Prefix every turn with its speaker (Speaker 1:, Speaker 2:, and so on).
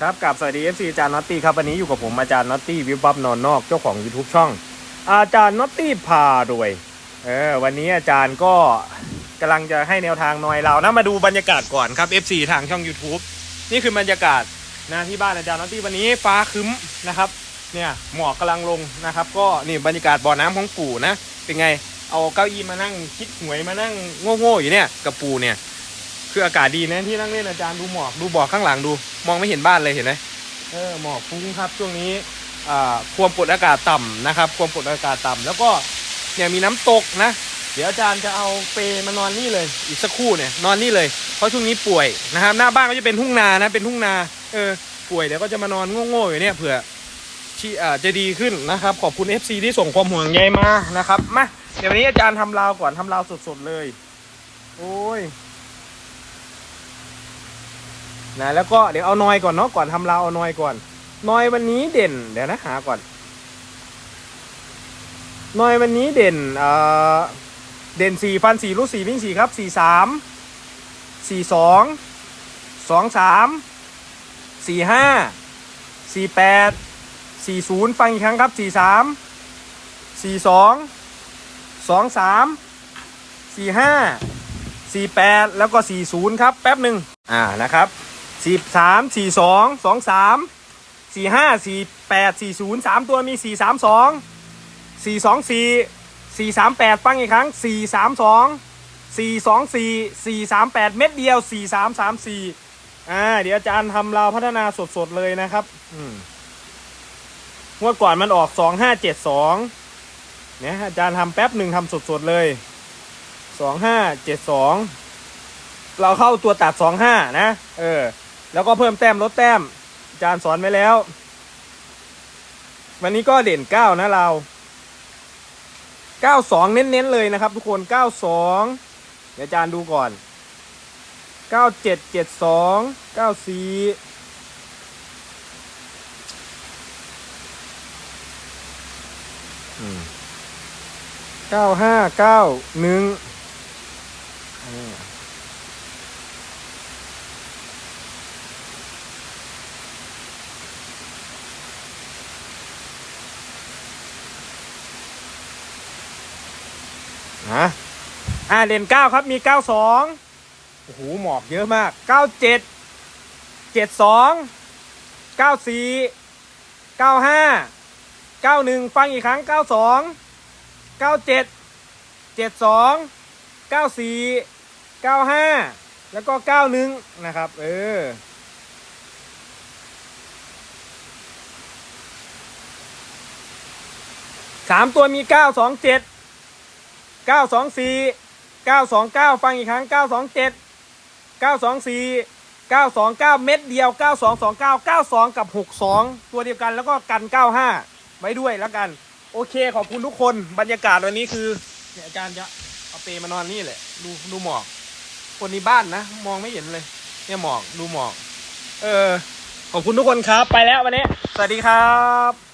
Speaker 1: ครับกับสวัสดี FC อาจารย์น็อตตี้ครับวันนี้อยู่กับผมอาจารย์น็อตตี้วิบวับนอนนอกเจ้าของ YouTube ช่อง อาจารย์น็อตตี้พารวยเออวันนี้อาจารย์ก็กำลังจะให้แนวทางหน่อยเรานะมาดูบรรยากาศก่อนครับ FC ทางช่อง YouTube นี่คือบรรยากาศนะที่บ้านอาจารย์น็อตตี้วันนี้ฟ้าคึ้มนะครับเนี่ยหมอกกำลังลงนะครับ ก็นี่บรรยากาศบ่อน้ำของปู่นะเป็นไงเอาเก้าอี้มานั่งคิดหวยมานั่งโง่ๆอยู่เนี่ยกับปู่เนี่ย คืออากาศดีนะที่นั่งเล่นอาจารย์ดูหมอกดูบ่อข้างหลังดู มองไม่เห็นบ้านเลยเห็นไหมเออหมอกฟุ้งครับ ช่วงนี้อ่าความกดอากาศต่ำนะครับความกดอากาศต่ำแล้วก็เนี่ยมีน้ำตกนะ เดี๋ยวอาจารย์จะเอาเปมานอนนี่เลย อีกสักครู่เนี่ยนอนนี่เลย เพราะช่วงนี้ป่วยนะครับ หน้าบ้านก็จะเป็นทุ่งนานะเป็นทุ่งนาเออป่วยเดี๋ยวก็จะมานอนโง่ๆอยู่เนี่ยเผื่อชีอ่าจะดีขึ้นนะครับ ขอบคุณ FC ที่ส่งความห่วงใยมานะครับมาเดี๋ยววันนี้อาจารย์ทำราวก่อนทำราวสดๆเลย โอ้ย นะแล้วก็เดี๋ยวเอานอยก่อนเนาะก่อนทำราวเอานอยก่อน นอยวันนี้เด่น เดี๋ยวนะหาก่อน นอยวันนี้เด่นเอ่อเด่นสี่ฟันสี่ลูกสี่วิ่งสี่ครับสี่สามสี่สองสองสามสี่ห้าสี่แปดสี่ศูนย์ฟังอีกครั้งครับสี่สามสี่สองสองสามสี่ห้าสี่แปดแล้วก็สี่ศูนย์ครับ แป๊บหนึ่งอ่านะครับ สี่สามสี่สองสองสามสี่ห้าสี่แปดสี่ศูนย์สามตัวมีสี่สามสองสี่สองสี่สี่สามแปดฟังอีกครั้งสี่สามสองสี่สองสี่สี่สามแปดเม็ดเดียวสี่สามสามสี่อ่าเดี๋ยวอาจารย์ทำเราวพัฒนาสดๆเลยนะครับ อืมงวดก่อนมันออกสองห้าเจ็ดสองเนี่ยอาจารย์ทำแป๊บหนึ่งทำสดๆเลยสองห้าเจ็ดสองเราเข้าตัวตัดสองห้านะ เออ แล้วก็เพิ่มแต้มลดแต้มอาจารย์สอนไว้แล้ว วันนี้ก็เด่นเก้านะเราเก้าสองเน้นๆเลยนะครับ ทุกคนเก้าสองเดี๋ยวอาจารย์ดูก่อนเก้าเจ็ดเจ็ดสองเก้าสี่เก้าห้าเก้าหนึ่ง ฮะอ่าเด่นเก้าครับมีเก้าสองโอ้โหหมอกเยอะมากเก้าเจ็ดเจ็ดสองเก้าสี่เก้าห้าเก้าหนึ่งฟังอีกครั้งเก้าสองเก้าเจ็ดเจ็ดสองเก้าสี่เก้าห้าแล้วก็เก้าหนึ่งนะครับ เออสามตัวมีเก้าสองเจ็ด เก้าสองสี่เก้าสองเก้าฟังอีกครั้งเก้าสองเจ็ดเก้าสองสี่เก้าสองเก้าเม็ดเดียวเก้าสองสองเก้าเก้าสองกับหกสองตัวเดียวกันแล้วก็กันเก้าห้าไว้ด้วยแล้วกัน โอเคขอบคุณทุกคนบรรยากาศวันนี้คือเนี่ยอาจารย์จะเอาเปมานอนนี่แหละ ดูดูหมอก คนในบ้านนะ มองไม่เห็นเลย เนี่ยหมอกดูหมอก เออ ขอบคุณทุกคนครับ ไปแล้ววันนี้ สวัสดีครับ